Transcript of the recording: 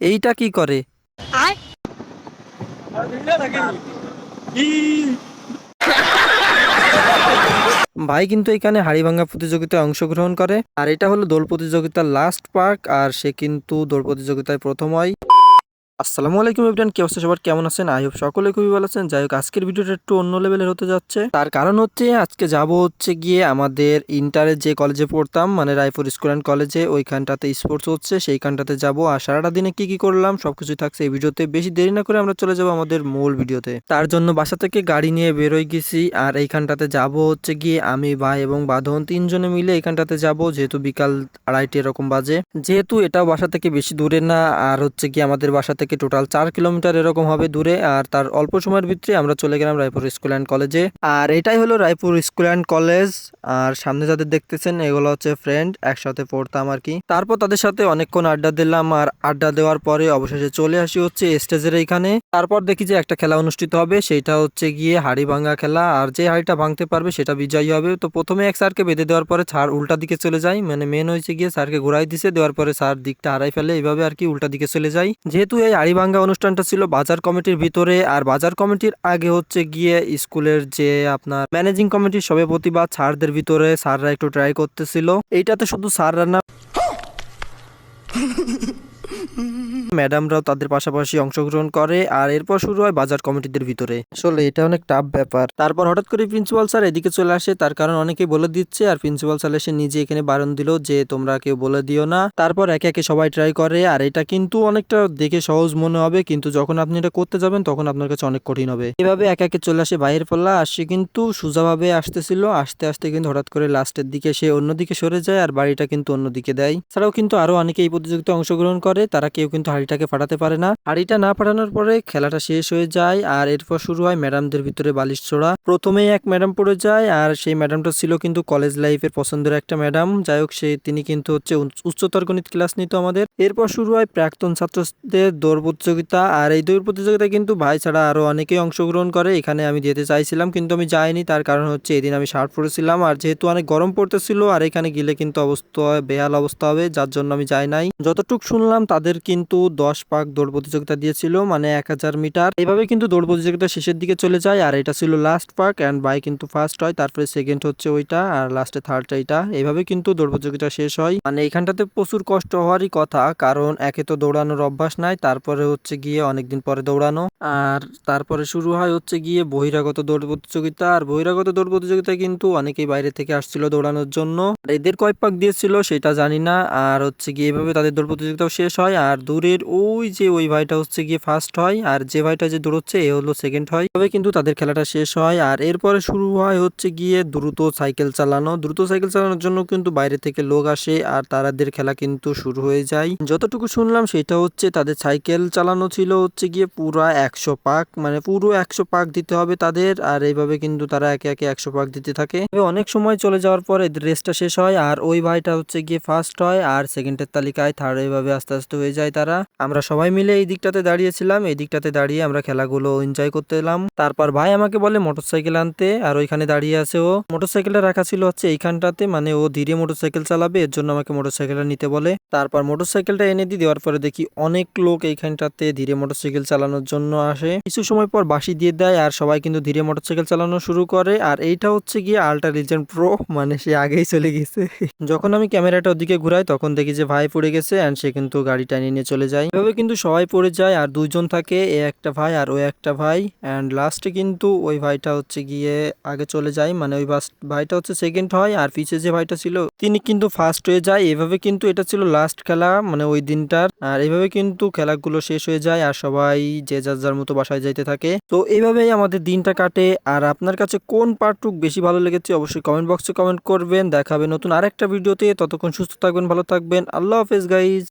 এইটা কি করে? ভাই কিন্তু এখানে হাড়ি ভাঙ্গা প্রতিযোগিতায় অংশগ্রহণ করে। আর এটা হলো দোল প্রতিযোগিতার লাস্ট পার্ক আর সে কিন্তু দোল প্রতিযোগিতায় প্রথম হয়। আসসালামু আলাইকুম এভরিওয়ান, কি অবস্থা সবার? কেমন আছেন? আই হোপ সকলে খুবই ভালো আছেন। যাই হোক, আজকের ভিডিওটা একটু অন্য লেভেলের হতে যাচ্ছে। তার কারণ হচ্ছে, আজকে যাব হচ্ছে গিয়ে আমাদের ইন্টারে যে কলেজে পড়তাম মানে রায়পুর স্কুল অ্যান্ড কলেজে, ওইখানটাতে স্পোর্টস হচ্ছে, সেইখানটাতে যাব। আর সারাটা দিনে কি কি করলাম সবকিছুই থাকছে এই ভিডিওতে। বেশি দেরি না করে আমরা চলে যাব আমাদের মূল ভিডিওতে। তার জন্য বাসা থেকে গাড়ি নিয়ে বেরোয় গেছি, আর এইখানটাতে যাব হচ্ছে গিয়ে আমি, ভাই এবং বাঁধন তিনজনে মিলে এইখানটাতে যাব। যেহেতু বিকাল আড়াইটে এরকম বাজে। যেহেতু এটাও বাসা থেকে বেশি দূরে না, আর হচ্ছে গিয়ে আমাদের বাসা থেকে টোটাল চার কিলোমিটার এরকম হবে দূরে, আর তার অল্প সময়ের ভিতরে আমরা চলে গেলাম রায়পুর স্কুল অ্যান্ড কলেজে। আর এটাই হলো রায়পুর স্কুল অ্যান্ড কলেজ। আর সামনে যাদের দেখতেছেন, এগুলো হচ্ছে ফ্রেন্ড একসাথে পড়তাম আর কি। তারপর তাদের সাথে অনেকক্ষণ আড্ডা দিলাম, আর আড্ডা দেওয়ার পরে অবশেষে চলে আসি হচ্ছে স্টেজের এইখানে। তারপর দেখি যে একটা খেলা অনুষ্ঠিত হবে, সেটা হচ্ছে গিয়ে হাড়ি ভাঙা খেলা। আর যে হাড়িটা ভাঙতে পারবে, সেটা বিজয়ী হবে। তো প্রথমে এক স্যারকে বেঁধে দেওয়ার পরে ছাড় উল্টা দিকে চলে যায় মানে মেন হয়েছে গিয়ে স্যারকে ঘুরাই দিছে, দেওয়ার পরে স্যার দিকটা হারাই ফেলে, এইভাবে আর কি উল্টা দিকে চলে যায় যেহেতু এই হাড়ি ভাঙ্গা অনুষ্ঠানটা ছিল বাজার কমিটির ভিতরে, আর বাজার কমিটির আগে হচ্ছে গিয়ে স্কুলের যে আপনার ম্যানেজিং কমিটির সভাপতি বা স্যারদের ভিতরে, স্যাররা একটু ট্রাই করতেছিল। এইটাতে শুধু স্যাররা না ম্যাডামরাও তাদের পাশাপাশি অংশগ্রহণ করে আর এরপর শুরু হয় বাজার কমিটিদের ভিতরে। আসলে এটা অনেক টাফ ব্যাপার। তারপর হঠাৎ করে প্রিন্সিপাল স্যার এদিকে চলে আসে তার কারণ অনেকেই বলে দিচ্ছে আর প্রিন্সিপাল স্যার এসে নিজে এখানে বারণ দিল যে তোমরা কেউ বলে দিও না। তারপর একে একে সবাই ট্রাই করে আর এটা কিন্তু অনেকটা দেখে সহজ মনে হবে কিন্তু যখন আপনি এটা করতে যাবেন তখন আপনার কাছে অনেক কঠিন হবে। এভাবে একে একে চলে আসে বাইরের পাল্লা আর সে কিন্তু সোজাভাবে আসতেছিল আসতে আসতে কিন্তু হঠাৎ করে লাস্টের দিকে সে অন্যদিকে সরে যায় আর বাড়িটা কিন্তু অন্যদিকে দেয়। ছাড়াও কিন্তু আরও অনেকে এই প্রতিযোগিতায় অংশগ্রহণ করে তারা কেউ কিন্তু হাড়িটাকে ফাটাতে পারে না। হাড়িটা না ফাটানোর পরে খেলাটা শেষ হয়ে যায় আর এরপর শুরু হয় ম্যাডামদের ভিতরে বালিশ ছোড়া। প্রথমেই এক ম্যাডাম পড়ে যায় আর সেই ম্যাডামটা ছিল কিন্তু কলেজ লাইফের পছন্দের একটা ম্যাডাম। যাই হোক, সে তিনি কিন্তু হচ্ছে উচ্চতর গণিত ক্লাস নিত আমাদের। এরপর শুরু হয় প্রাক্তন ছাত্রদের দৌড় প্রতিযোগিতা আর এই দৌড় প্রতিযোগিতায় কিন্তু ভাই ছাড়া আরও অনেকেই অংশগ্রহণ করে। এখানে আমি যেতে চাইছিলাম কিন্তু আমি যাইনি, তার কারণ হচ্ছে এদিন আমি শার্ট পরেছিলাম আর যেহেতু অনেক গরম পড়তেছিল আর এখানে গেলে কিন্তু অবস্থা বেহাল অবস্থা হবে, যার জন্য আমি যাই নাই। যতটুক শুনলাম তাদের কিন্তু দশ পাক দৌড় প্রতিযোগিতা দিয়েছিল মানে এক হাজার মিটার। এইভাবে কিন্তু দৌড় প্রতিযোগিতা শেষের দিকে চলে যায়, আর এটা ছিল লাস্ট পাক অ্যান্ড বাই কিন্তু ফার্স্ট হয়, তারপরে সেকেন্ড হচ্ছে ওইটা, আর লাস্টে থার্ডটা এটা এইভাবে কিন্তু দৌড় প্রতিযোগিতা শেষ হয়। মানে এখানটাতে প্রচুর কষ্ট হওয়ারই কথা, কারণ একে তো দৌড়ানোর অভ্যাস নাই, তারপরে হচ্ছে গিয়ে অনেকদিন পরে দৌড়ানো, আর তারপরে শুরু হয় হচ্ছে গিয়ে বহিরাগত দৌড় প্রতিযোগিতা। আর বহিরাগত দৌড় প্রতিযোগিতায় কিন্তু অনেকেই বাইরে থেকে আসছিল দৌড়ানোর জন্য। আর এদের কয় পাক দিয়েছিল সেটা জানি না, আর হচ্ছে গিয়ে এভাবে তাদের দৌড় প্রতিযোগিতাও শেষ হয়। আর দূরের ওই যে ওই ভাইটা হচ্ছে গিয়ে ফার্স্ট হয়, আর যে ভাইটা যে দৌড়চ্ছে, এ হলো সেকেন্ড হয়। তবে কিন্তু তাদের খেলাটা শেষ হয়, আর এরপরে শুরু হয় হচ্ছে গিয়ে দ্রুত সাইকেল চালানো। দ্রুত সাইকেল চালানোর জন্য কিন্তু বাইরে থেকে লোক আসে, আর তারাদের খেলা কিন্তু শুরু হয়ে যায়। যতটুকু শুনলাম, সেটা হচ্ছে তাদের সাইকেল চালানো ছিল হচ্ছে গিয়ে পুরো একশো পাক মানে পুরো একশো পাক দিতে হবে তাদের, আর এইভাবে কিন্তু তারা একে একে একশো পাক দিতে থাকে। অনেক সময় চলে যাওয়ার পর এদের রেসটা শেষ হয়, আর ওই ভাইটা হচ্ছে গিয়ে ফার্স্ট হয়, আর সেকেন্ডের তালিকায় থার্ড এইভাবে আস্তে আস্তে হয়ে যায় তারা। আমরা সবাই মিলে এই দিকটাতে দাঁড়িয়েছিলাম। এই দিকটাতে দাঁড়িয়ে আমরা খেলাগুলো এনজয় করতে এলাম। তারপর ভাই আমাকে বলে মোটরসাইকেল আনতে, আর ওইখানে দাঁড়িয়ে আছে ও। মোটরসাইকেলটা রাখা ছিল হচ্ছে এইখানটাতে মানে ও ধীরে মোটরসাইকেল চালাবে, এর জন্য আমাকে মোটরসাইকেলটা নিতে বলে। তারপর মোটরসাইকেলটা এনে দিয়ে দেওয়ার পরে দেখি অনেক লোক এইখানটাতে ধীরে মোটরসাইকেল চালানোর জন্য আসে। কিছু সময় পর বাসি দিয়ে দেয়, আর সবাই কিন্তু ধীরে মোটরসাইকেল চালানো শুরু করে। আর এইটা হচ্ছে গিয়ে আল্ট্রা লিজেন্ড প্রো মানে সে আগেই চলে গেছে। যখন আমি ক্যামেরাটা ওদিকে ঘুরাই, তখন দেখি যে ভাই পড়ে গেছে অ্যান্ড সে কিন্তু গাড়িটা নিয়ে নিয়ে চলে যায়। এভাবে কিন্তু সবাই পড়ে যায় আর দুইজন থাকে, এ একটা ভাই আর ওই একটা ভাই। অ্যান্ড লাস্টে কিন্তু ওই ভাইটা হচ্ছে গিয়ে আগে চলে যায় মানে ওই ভাইটা হচ্ছে সেকেন্ড হয় আর পিছে যে ভাইটা ছিল, তিনি কিন্তু ফার্স্ট হয়ে যায়। এভাবে কিন্তু এটা ছিল লাস্ট খেলা মানে ওই দিনটার। আর এইভাবে কিন্তু খেলাগুলো শেষ হয়ে যায় আর সবাই যে যার যার মতো বাসায় যাইতে থাকে। তো এইভাবেই আমাদের দিনটা কাটে। আর আপনার কাছে কোন পার্টটুক বেশি ভালো লেগেছে অবশ্যই কমেন্ট বক্সে কমেন্ট করবেন। দেখাবে নতুন আরেকটা ভিডিওতে ততক্ষণ সুস্থ থাকবেন, ভালো থাকবেন। আল্লাহ হাফেজ গাইজ